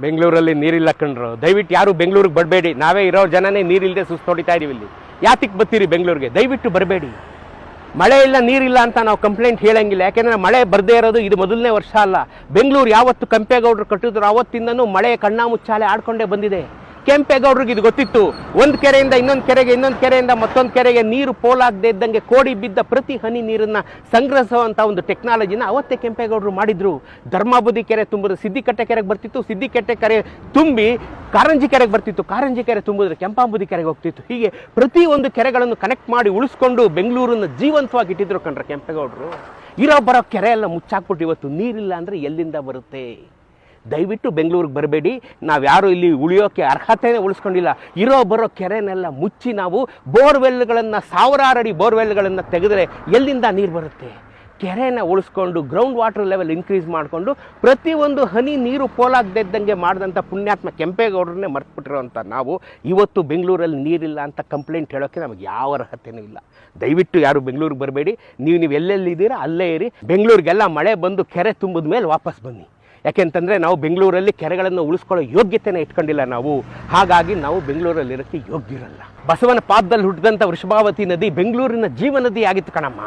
ಬೆಂಗಳೂರಲ್ಲಿ ನೀರಿಲ್ಲ ಕಣ್ರು. ದಯವಿಟ್ಟು ಯಾರು ಬೆಂಗಳೂರಿಗೆ ಬರಬೇಡಿ. ನಾವೇ ಇರೋ ಜನನೇ ನೀರಿಲ್ಲದೆ ಸುಸ್ತು ಹೊಡಿತಾ ಇದೀವಿ ಇಲ್ಲಿ. ಯಾತಿಗೆ ಬರ್ತೀರಿ ಬೆಂಗಳೂರಿಗೆ? ದಯವಿಟ್ಟು ಬರಬೇಡಿ. ಮಳೆ ಇಲ್ಲ, ನೀರಿಲ್ಲ ಅಂತ ನಾವು ಕಂಪ್ಲೇಂಟ್ ಹೇಳಂಗಿಲ್ಲ. ಯಾಕೆಂದ್ರೆ ಮಳೆ ಬರದೇ ಇರೋದು ಇದು ಮೊದಲನೇ ವರ್ಷ ಅಲ್ಲ. ಬೆಂಗಳೂರು ಯಾವತ್ತು ಕಂಪೇಗೌಡ್ರು ಕಟ್ಟಿದ್ರು, ಅವತ್ತಿಂದನೂ ಮಳೆ ಕಣ್ಣಾಮುಚ್ಚಾಲೆ ಆಡ್ಕೊಂಡೇ ಬಂದಿದೆ. ಕೆಂಪೇಗೌಡರಿಗೆ ಇದು ಗೊತ್ತಿತ್ತು. ಒಂದು ಕೆರೆಯಿಂದ ಇನ್ನೊಂದು ಕೆರೆಗೆ, ಇನ್ನೊಂದು ಕೆರೆಯಿಂದ ಮತ್ತೊಂದು ಕೆರೆಗೆ ನೀರು ಪೋಲಾಗದೇ ಇದ್ದಂಗೆ ಕೋಡಿ ಬಿದ್ದ ಪ್ರತಿ ಹನಿ ನೀರನ್ನು ಸಂಗ್ರಹಿಸುವಂಥ ಒಂದು ಟೆಕ್ನಾಲಜಿನ ಅವತ್ತೇ ಕೆಂಪೇಗೌಡರು ಮಾಡಿದ್ರು. ಧರ್ಮಾಬುದಿ ಕೆರೆ ತುಂಬಿದ್ರು, ಸಿದ್ದಿಕಟ್ಟೆ ಕೆರೆಗೆ ಬರ್ತಿತ್ತು. ಸಿದ್ದಿಕಟ್ಟೆ ಕೆರೆ ತುಂಬಿ ಕಾರಂಜಿ ಕೆರೆಗೆ ಬರ್ತಿತ್ತು. ಕಾರಂಜಿ ಕೆರೆ ತುಂಬಿದ್ರೆ ಕೆಂಪಾಂಬುದಿ ಕೆರೆಗೆ ಹೋಗ್ತಿತ್ತು. ಹೀಗೆ ಪ್ರತಿ ಒಂದು ಕೆರೆಗಳನ್ನು ಕನೆಕ್ಟ್ ಮಾಡಿ ಉಳಿಸ್ಕೊಂಡು ಬೆಂಗಳೂರನ್ನು ಜೀವಂತವಾಗಿ ಇಟ್ಟಿದ್ರು ಕಂಡ್ರೆ ಕೆಂಪೇಗೌಡರು. ಇರೋ ಬರೋ ಕೆರೆ ಎಲ್ಲ ಮುಚ್ಚಾಕ್ಬಿಟ್ಟು ಇವತ್ತು ನೀರಿಲ್ಲ ಅಂದರೆ ಎಲ್ಲಿಂದ ಬರುತ್ತೆ? ದಯವಿಟ್ಟು ಬೆಂಗಳೂರಿಗೆ ಬರಬೇಡಿ. ನಾವು ಯಾರು ಇಲ್ಲಿ ಉಳಿಯೋಕ್ಕೆ ಅರ್ಹತೆನೇ ಉಳಿಸ್ಕೊಂಡಿಲ್ಲ. ಇರೋ ಬರೋ ಕೆರೆನೆಲ್ಲ ಮುಚ್ಚಿ ನಾವು ಬೋರ್ವೆಲ್ಗಳನ್ನು ಸಾವಿರಾರು ಅಡಿ ಬೋರ್ವೆಲ್ಗಳನ್ನು ತೆಗೆದರೆ ಎಲ್ಲಿಂದ ನೀರು ಬರುತ್ತೆ? ಕೆರೆನ ಉಳಿಸ್ಕೊಂಡು ಗ್ರೌಂಡ್ ವಾಟರ್ ಲೆವೆಲ್ ಇನ್ಕ್ರೀಸ್ ಮಾಡಿಕೊಂಡು, ಪ್ರತಿಯೊಂದು ಹನಿ ನೀರು ಪೋಲಾಗದಿದ್ದಂಗೆ ಮಾಡಿದಂಥ ಪುಣ್ಯಾತ್ಮ ಕೆಂಪೇಗೌಡರನ್ನೇ ಮರ್ತ್ಬಿಟ್ಟಿರೋಂಥ ನಾವು ಇವತ್ತು ಬೆಂಗಳೂರಲ್ಲಿ ನೀರಿಲ್ಲ ಅಂತ ಕಂಪ್ಲೇಂಟ್ ಹೇಳೋಕ್ಕೆ ನಮಗೆ ಯಾವ ಅರ್ಹತೆಯೂ ಇಲ್ಲ. ದಯವಿಟ್ಟು ಯಾರು ಬೆಂಗಳೂರಿಗೆ ಬರಬೇಡಿ. ನೀವು ನೀವು ಎಲ್ಲೆಲ್ಲಿದ್ದೀರಾ ಅಲ್ಲೇ ಇರಿ. ಬೆಂಗಳೂರಿಗೆಲ್ಲ ಮಳೆ ಬಂದು ಕೆರೆ ತುಂಬಿದ ಮೇಲೆ ವಾಪಸ್ ಬನ್ನಿ. ಯಾಕೆಂತಂದರೆ ನಾವು ಬೆಂಗಳೂರಲ್ಲಿ ಕೆರೆಗಳನ್ನು ಉಳಿಸ್ಕೊಳ್ಳೋ ಯೋಗ್ಯತೆನ ಇಟ್ಕೊಂಡಿಲ್ಲ ನಾವು. ಹಾಗಾಗಿ ನಾವು ಬೆಂಗಳೂರಲ್ಲಿ ಇರೋಕ್ಕೆ ಯೋಗ್ಯರಲ್ಲ. ಬಸವನ ಪಾದದಲ್ಲಿ ಹುಟ್ಟಿದಂಥ ವೃಷಭಾವತಿ ನದಿ ಬೆಂಗಳೂರಿನ ಜೀವ ನದಿ ಆಗಿತ್ತು ಕಣಮ್ಮ.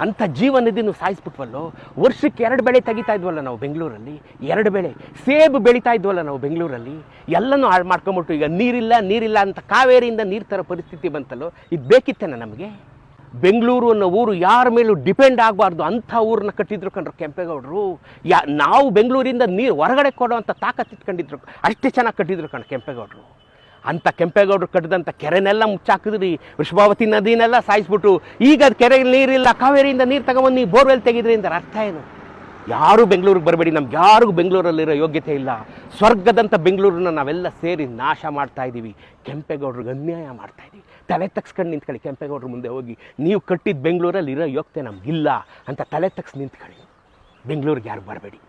ಅಂಥ ಜೀವ ನದಿನೂ ಸಾಯಿಸ್ಬಿಟ್ವಲ್ಲೋ? ವರ್ಷಕ್ಕೆ ಎರಡು ಬೆಳೆ ತೆಗಿತಾ ಇದ್ವಲ್ಲ ನಾವು ಬೆಂಗಳೂರಲ್ಲಿ? ಎರಡು ಬೆಳೆ. ಸೇಬು ಬೆಳೀತಾ ಇದ್ವಲ್ಲ ನಾವು ಬೆಂಗಳೂರಲ್ಲಿ? ಎಲ್ಲನೂ ಹಾಳು ಮಾಡ್ಕೊಂಬಿಟ್ಟು ಈಗ ನೀರಿಲ್ಲ ನೀರಿಲ್ಲ ಅಂತ ಕಾವೇರಿಯಿಂದ ನೀರು ತರೋ ಪರಿಸ್ಥಿತಿ ಬಂತಲ್ಲೋ? ಇದು ಬೇಕಿತ್ತೇನ ನಮಗೆ? ಬೆಂಗಳೂರು ಅನ್ನೋ ಊರು ಯಾರ ಮೇಲೂ ಡಿಪೆಂಡ್ ಆಗಬಾರ್ದು. ಅಂಥ ಊರನ್ನ ಕಟ್ಟಿದ್ರು ಕಂಡ್ರು ಕೆಂಪೇಗೌಡರು. ಯಾ, ನಾವು ಬೆಂಗಳೂರಿಂದ ನೀರು ಹೊರಗಡೆ ಕೊಡೋವಂಥ ತಾಕತ್ತು ಇಟ್ಕೊಂಡಿದ್ರು. ಅಷ್ಟೇ ಚೆನ್ನಾಗಿ ಕಟ್ಟಿದ್ರು ಕಣ್ ಕೆಂಪೇಗೌಡರು. ಅಂಥ ಕೆಂಪೇಗೌಡರು ಕಟ್ಟಿದಂಥ ಕೆರೆನೆಲ್ಲ ಮುಚ್ಚಾಕಿದ್ರಿ. ವೃಷಭಾವತಿ ನದಿನೆಲ್ಲ ಸಾಯಿಸ್ಬಿಟ್ಟು ಈಗ ಅದು ಕೆರೆಗೆ ನೀರಿಲ್ಲ. ಕಾವೇರಿಯಿಂದ ನೀರು ತಗೊಂಬಂದು ನೀವು ಬೋರ್ವೆಲ್ ತೆಗೆದ್ರಿ ಅಂದ್ರೆ ಅರ್ಥ ಏನು? ಯಾರು ಬೆಂಗಳೂರಿಗೆ ಬರಬೇಡಿ, ನಮ್ಗೆ ಯಾರಿಗೂ ಬೆಂಗಳೂರಲ್ಲಿರೋ ಯೋಗ್ಯತೆ ಇಲ್ಲ. ಸ್ವರ್ಗದಂಥ ಬೆಂಗಳೂರನ್ನ ನಾವೆಲ್ಲ ಸೇರಿ ನಾಶ ಮಾಡ್ತಾ ಇದ್ದೀವಿ. ಕೆಂಪೇಗೌಡ್ರಿಗೆ ಅನ್ಯಾಯ ಮಾಡ್ತಾ ಇದ್ದೀವಿ. ತಲೆ ತಗ್ಸ್ಕೊಂಡು ನಿಂತ್ಕೊಳ್ಳಿ, ಕೆಂಪೇಗೌಡ್ರ ಮುಂದೆ ಹೋಗಿ. ನೀವು ಕಟ್ಟಿದ ಬೆಂಗಳೂರಲ್ಲಿ ಇರೋ ಯೋಗ್ಯತೆ ನಮಗಿಲ್ಲ ಅಂತ ತಲೆ ತಗ್ಸಿ ನಿಂತ್ಕೊಳ್ಳಿ. ಬೆಂಗಳೂರಿಗೆ ಯಾರು ಬರಬೇಡಿ.